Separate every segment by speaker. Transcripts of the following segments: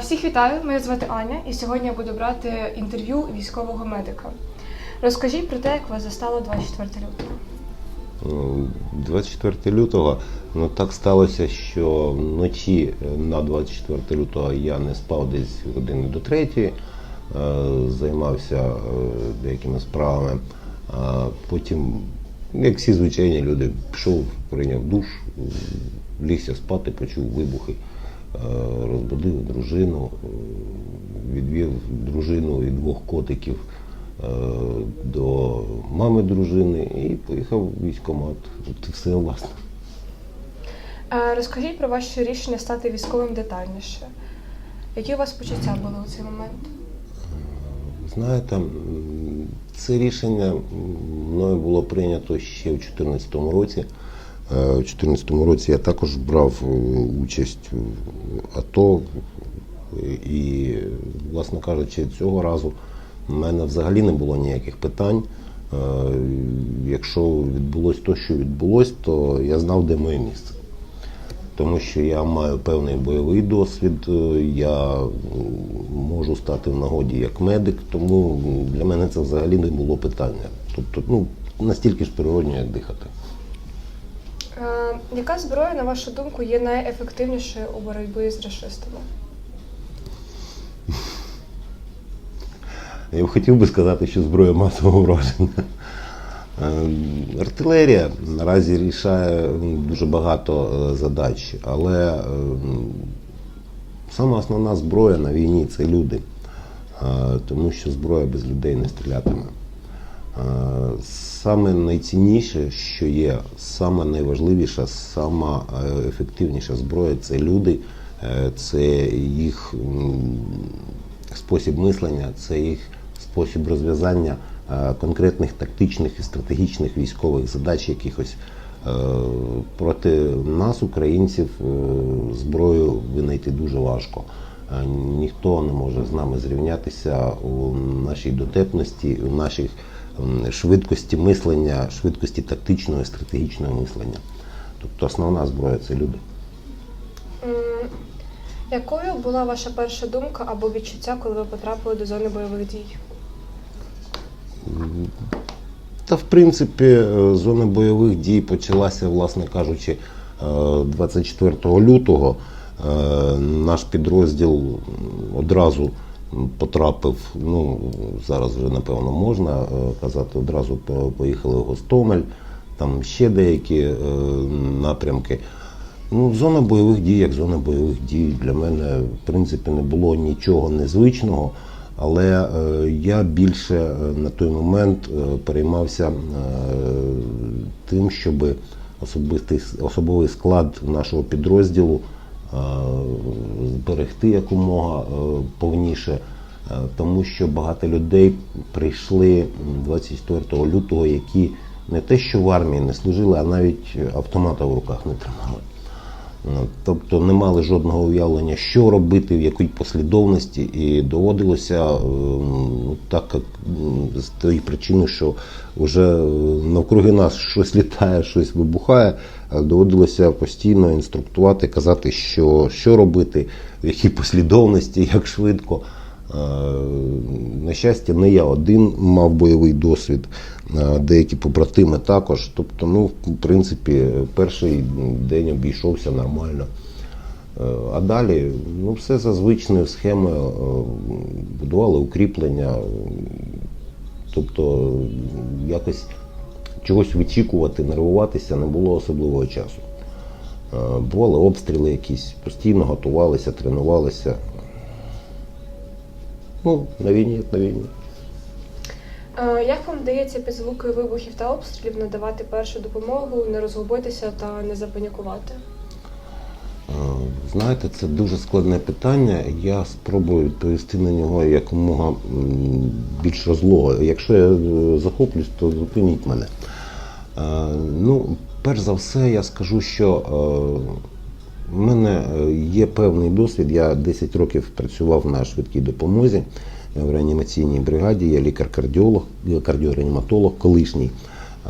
Speaker 1: Всіх вітаю, мене звати Аня, і сьогодні я буду брати інтерв'ю військового медика. Розкажіть про те, як вас застало 24 лютого.
Speaker 2: Ну, 24 лютого, ну так сталося, що вночі на 24 лютого я не спав десь години до третьої, е, займався е, деякими справами. Потім, як всі звичайні люди, пішов, прийняв душ, е, лігся спати, почув вибухи, е, розбудив дружину, е, відвів дружину і двох котиків е, до мами дружини і поїхав в військкомат. От і все власне.
Speaker 1: Е, Розкажіть про ваше рішення стати військовим детальніше. Які у вас почуття були у цей момент?
Speaker 2: Знаєте, це рішення мною було прийнято ще в 2014 році. У 2014 році я також брав е, участь в АТО. І, власне кажучи, цього разу в мене взагалі не було ніяких питань. Е, Якщо відбулось те, що відбулось, то я знав, де моє місце. Тому що я маю певний бойовий досвід, е, я можу стати в нагоді як медик, тому для мене це взагалі не було питання. Тобто, ну, настільки ж природньо, як дихати.
Speaker 1: Е, Яка зброя, на вашу думку, є найефективнішою у боротьбі з расистами?
Speaker 2: Я б хотів би сказати, що зброя масового враження. Е, Артилерія наразі рішає дуже багато е, задач, але сама основна зброя на війні це люди, тому що зброя без людей не стрілятиме. Е, Саме найцінніше, що є, саме найважливіша, сама е, ефективніша зброя це люди, е, це їх спосіб мислення, це їх спосіб розв'язання конкретних тактичних і стратегічних військових задач якихось. Проти нас, українців, зброю винайти дуже важко. Ніхто не може з нами зрівнятися у нашій дотепності, у наших швидкості мислення, швидкості тактичного і стратегічного мислення. Тобто основна зброя це люди.
Speaker 1: Якою була ваша перша думка або відчуття, коли ви потрапили до зони бойових дій?
Speaker 2: Та в принципі, е, зона бойових дій почалася, власне кажучи, е, 24 лютого. Е, Наш підрозділ одразу потрапив, ну зараз вже напевно можна е, казати, одразу поїхали в Гостомель, там ще деякі е, напрямки. Ну, зона бойових дій, як зона бойових дій, для мене в принципі не було нічого незвичного. Але е, я більше е, на той момент переймався е, тим, щоб особистий особовий склад нашого підрозділу зберегти якомога е, повніше, е, тому що багато людей прийшли м, 24 лютого, які не те, що в армії не служили, а навіть автомата в руках не тримали. Ну, Тобто не мали жодного уявлення, що робити, в якій послідовності, і доводилося е, ну, так як з тої причини, що вже е, навкруги нас щось літає, щось вибухає, е, доводилося постійно інструктувати, казати, що, що робити, в якій послідовності, як швидко. Е, На щастя, не я один мав бойовий досвід, е, деякі побратими також. Тобто, ну, в принципі, перший день обійшовся нормально. Е, А далі ну, все за звичною схемою, будували укріплення, тобто якось чогось вичікувати, нервуватися не було особливого часу. Бували обстріли якісь, постійно готувалися, тренувалися. Ну, на війні, як на війні.
Speaker 1: Е, Як вам вдається під звуки вибухів та обстрілів надавати першу допомогу, не розгубитися та не запанікувати?
Speaker 2: Е, Знаєте, це дуже складне питання. Я спробую відповісти на нього якомога більш розлого. Якщо я е, захоплюсь, то зупиніть мене. Ну, перш за все, я скажу, що е, в мене е, є певний досвід. Я 10 років працював на швидкій допомозі в реанімаційній бригаді. Я лікар-кардіолог, кардіореаніматолог колишній.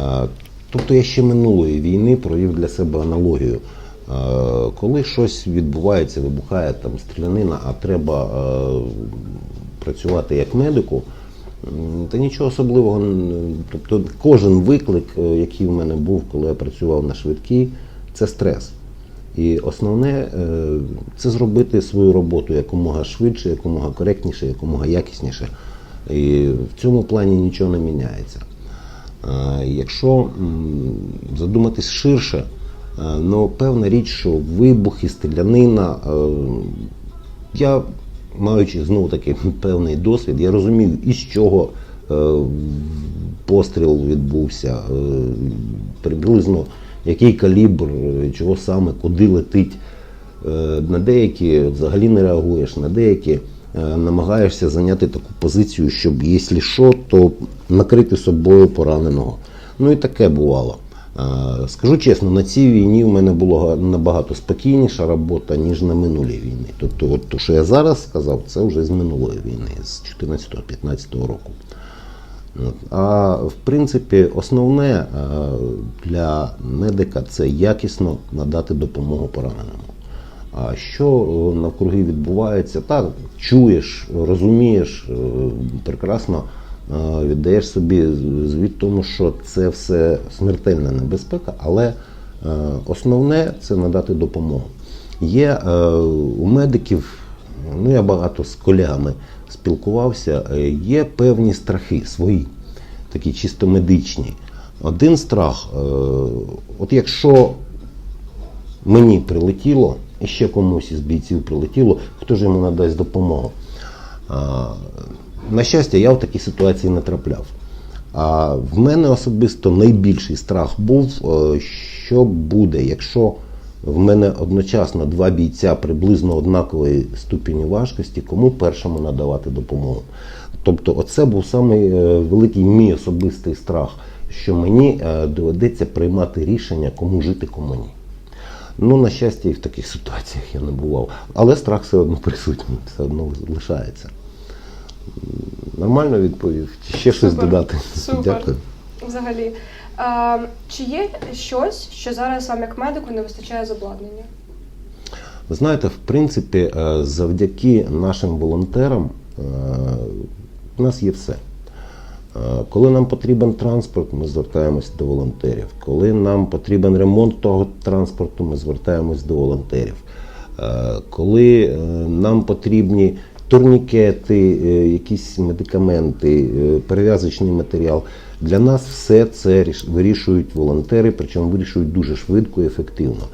Speaker 2: Е, Тобто я ще минулої війни провів для себе аналогію. Е, Коли щось відбувається, вибухає там стрілянина, а треба е, працювати як медику, та нічого особливого. Тобто кожен виклик, е, який в мене був, коли я працював на швидкій, це стрес. І основне е, це зробити свою роботу якомога швидше, якомога коректніше, якомога якісніше. І в цьому плані нічого не міняється. Е, Якщо задуматись ширше, е, ну певна річ, що вибухи, стрілянина, я, маючи знову таки певний досвід, я розумів, із чого постріл відбувся, приблизно який калібр, е, чого саме, куди летить. Е, На деякі взагалі не реагуєш, на деякі е, намагаєшся зайняти таку позицію, щоб, якщо що, то накрити собою пораненого. Ну і таке бувало. Скажу чесно, на цій війні в мене була набагато спокійніша робота, ніж на минулій війні. Тобто, от то, що я зараз сказав, це вже з минулої війни, з 14-15 року. А в принципі, основне е, для медика це якісно надати допомогу пораненому. А що е, навкруги відбувається, так, чуєш, розумієш, е, прекрасно віддаєш собі звіт тому, що це все смертельна небезпека, але основне це надати допомогу. Є у медиків, ну я багато з колегами спілкувався, е, є певні страхи свої, такі чисто медичні. Один страх, е, от якщо мені прилетіло, і ще комусь із бійців прилетіло, хто ж йому надасть допомогу? На щастя, я в такій ситуації не трапляв. А в мене особисто найбільший страх був, е, що буде, якщо в мене одночасно два бійця приблизно однакової ступені важкості, кому першому надавати допомогу. Тобто, оце був самий е, великий мій особистий страх, що мені е, доведеться приймати рішення, кому жити, кому ні. Ну, на щастя, і в таких ситуаціях я не бував. Але страх все одно присутній, все одно лишається. Нормально відповів. Чи ще щось додати?
Speaker 1: Супер.
Speaker 2: Дякую.
Speaker 1: Взагалі, а, чи є щось, що зараз вам як медику не вистачає з обладнання?
Speaker 2: Ви знаєте, в принципі, е, завдяки нашим волонтерам е, у нас є все. Е, Коли нам потрібен транспорт, ми звертаємось до волонтерів. Коли нам потрібен ремонт того транспорту, ми звертаємось до волонтерів. Е, Коли е, нам потрібні турнікети, е, якісь медикаменти, е, перев'язочний матеріал, для нас все це ріш- вирішують волонтери, причому вирішують дуже швидко і ефективно.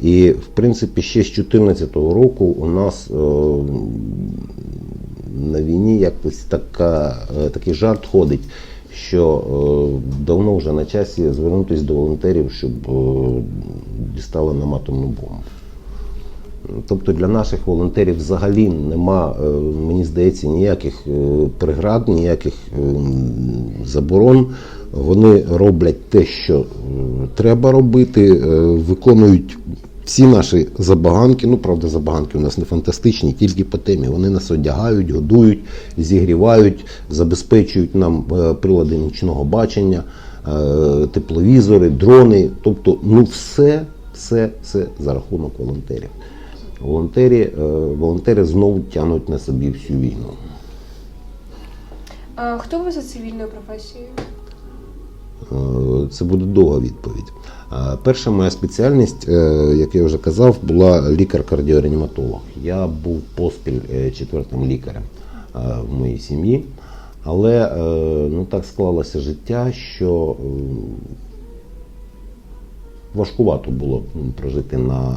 Speaker 2: І в принципі ще з 2014 року у нас е, на війні якось така, такий жарт ходить, що е, давно вже на часі звернутися до волонтерів, щоб е, дістали нам атомну бомбу. Тобто для наших волонтерів взагалі нема, е, мені здається, ніяких е, преград, ніяких е, заборон. Вони роблять те, що треба робити, виконують всі наші забаганки. Ну, правда, забаганки у нас не фантастичні, тільки по темі. Вони нас одягають, годують, зігрівають, забезпечують нам прилади нічного бачення, тепловізори, дрони. Тобто, ну все, все, все за рахунок волонтерів. Волонтери, е, волонтери знову тягнуть на собі всю війну.
Speaker 1: А, хто ви за цивільною професією?
Speaker 2: Е, Це буде довга відповідь. Перша моя спеціальність, е, як я вже казав, була лікар-кардіореаніматолог. Я був поспіль четвертим лікарем в моїй сім'ї. Але ну, так склалося життя, що важкувато було прожити на е,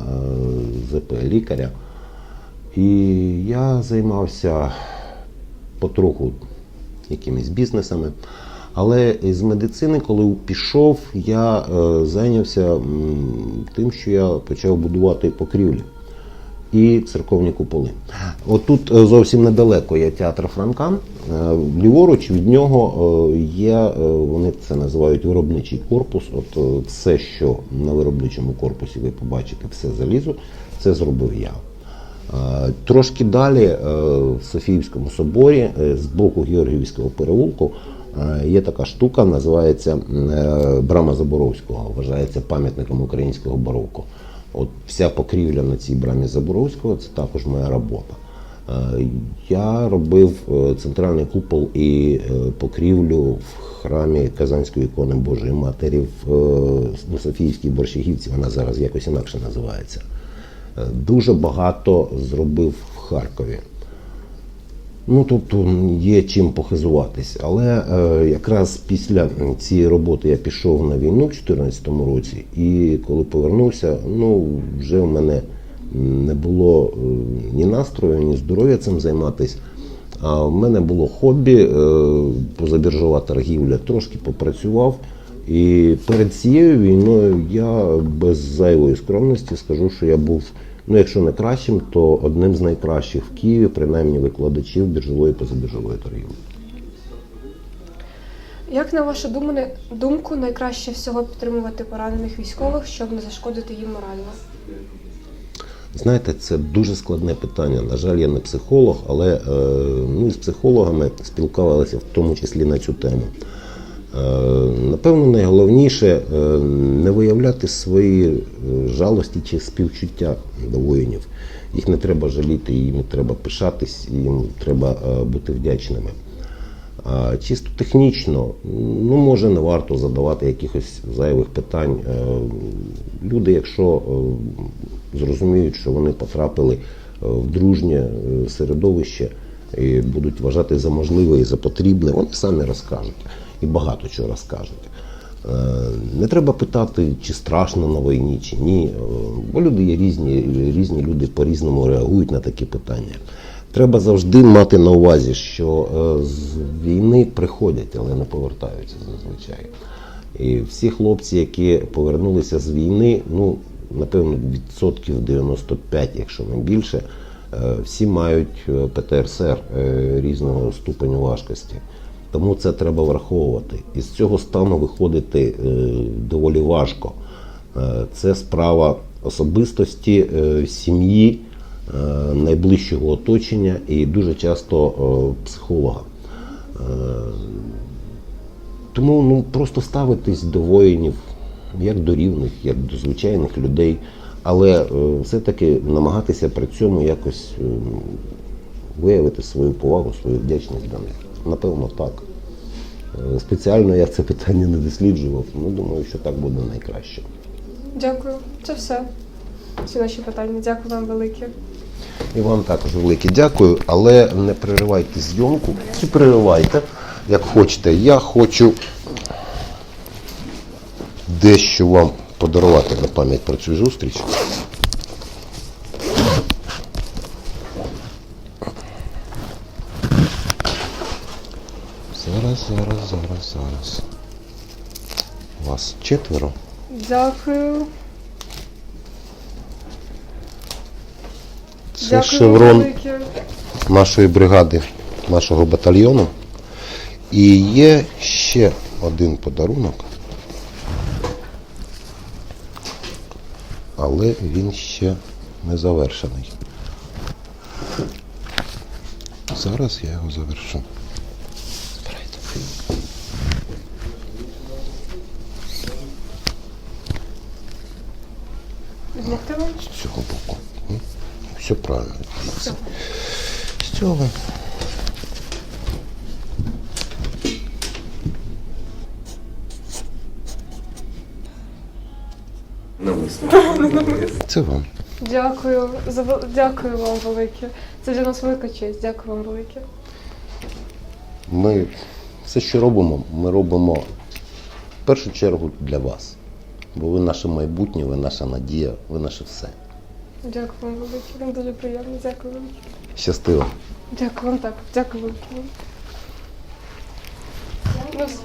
Speaker 2: ЗП лікаря. І я займався потроху якимись бізнесами. Але з медицини, коли пішов, я е, зайнявся тим, що я почав будувати покрівлі і церковні куполи. Отут е, зовсім недалеко є театр Франка. Е, Ліворуч від нього е, є, вони це називають виробничий корпус. От все, що на виробничому корпусі ви побачите, все залізо, це зробив я. Трошки далі в Софіївському соборі з боку Георгіївського переулку є така штука, називається Брама Заборовського, вважається пам'ятником українського бароко. От вся покрівля на цій брамі Заборовського це також моя робота. Е, Я робив е, центральний купол і е, покрівлю в храмі Казанської ікони Божої Матері в ну, Софійській Борщагівці, вона зараз якось інакше називається. Дуже багато зробив в Харкові. Ну, тобто є чим похизуватись. Але е, якраз після цієї роботи я пішов на війну в 2014 році, і коли повернувся, ну вже в мене не було е, ні настрою, ні здоров'я цим займатися. А в мене було хобі, е, позабіржова торгівля, трошки попрацював. І перед цією війною я без зайвої скромності скажу, що я був, ну якщо не кращим, то одним з найкращих в Києві, принаймні викладачів біржової і позабіржової торгівлі.
Speaker 1: Як на вашу думку, найкраще всього підтримувати поранених військових, щоб не зашкодити їм морально?
Speaker 2: Знаєте, це дуже складне питання. На жаль, я не психолог, але ну, з психологами спілкувалися в тому числі на цю тему. Е, напевно, найголовніше е, не виявляти свої е, жалості чи співчуття до воїнів. Їх не треба жаліти, їм треба пишатись, їм треба бути вдячними. Чисто технічно, ну може не варто задавати якихось зайвих питань. Люди, якщо зрозуміють, що вони потрапили в дружнє середовище і будуть вважати за можливе і за потрібне, вони самі розкажуть і багато чого розкажуть. Е, Не треба питати, чи страшно на війні, чи ні. Е, Бо люди є різні, різні люди по-різному реагують на такі питання. Треба завжди мати на увазі, що е, з війни приходять, але не повертаються зазвичай. І всі хлопці, які повернулися з війни, ну напевно, відсотків 95, якщо не більше, всі мають ПТРСР різного ступеню важкості. Тому це треба враховувати. І з цього стану виходити е, доволі важко. Е, Це справа особистості, е, сім'ї, найближчого оточення і дуже часто психолога. Тому ну, просто ставитись до воїнів як до рівних, як до звичайних людей, але все-таки намагатися при цьому якось е, виявити свою повагу, свою вдячність до них. Напевно, так. Е, Спеціально я це питання не досліджував, ну думаю, що так буде найкраще.
Speaker 1: Дякую. Це все. Всі наші питання. Дякую вам велике.
Speaker 2: І вам також велике дякую, але не переривайте зйомку. Чи переривайте, як хочете. Я хочу дещо вам подарувати на пам'ять про цю зустріч. Зараз, зараз, зараз, зараз. Вас четверо.
Speaker 1: Дякую.
Speaker 2: Це
Speaker 1: Дякую
Speaker 2: шеврон
Speaker 1: велике.
Speaker 2: нашої бригади, нашого батальйону. І є ще один подарунок. Але він ще не завершений. Зараз я його завершу.
Speaker 1: Змогти вам?
Speaker 2: З цього боку. Все правильно. З цього. Це вам.
Speaker 1: Дякую. За Дякую вам велике. Це для нас велика честь. Дякую вам велике.
Speaker 2: Ми все, що робимо, ми робимо в першу чергу для вас. Бо ви наше майбутнє, ви наша надія, ви наше все.
Speaker 1: Дякую вам велике. Вам дуже приємно. Дякую вам.
Speaker 2: Щастиво!
Speaker 1: Дякую вам так. Дякую вам. Ну все.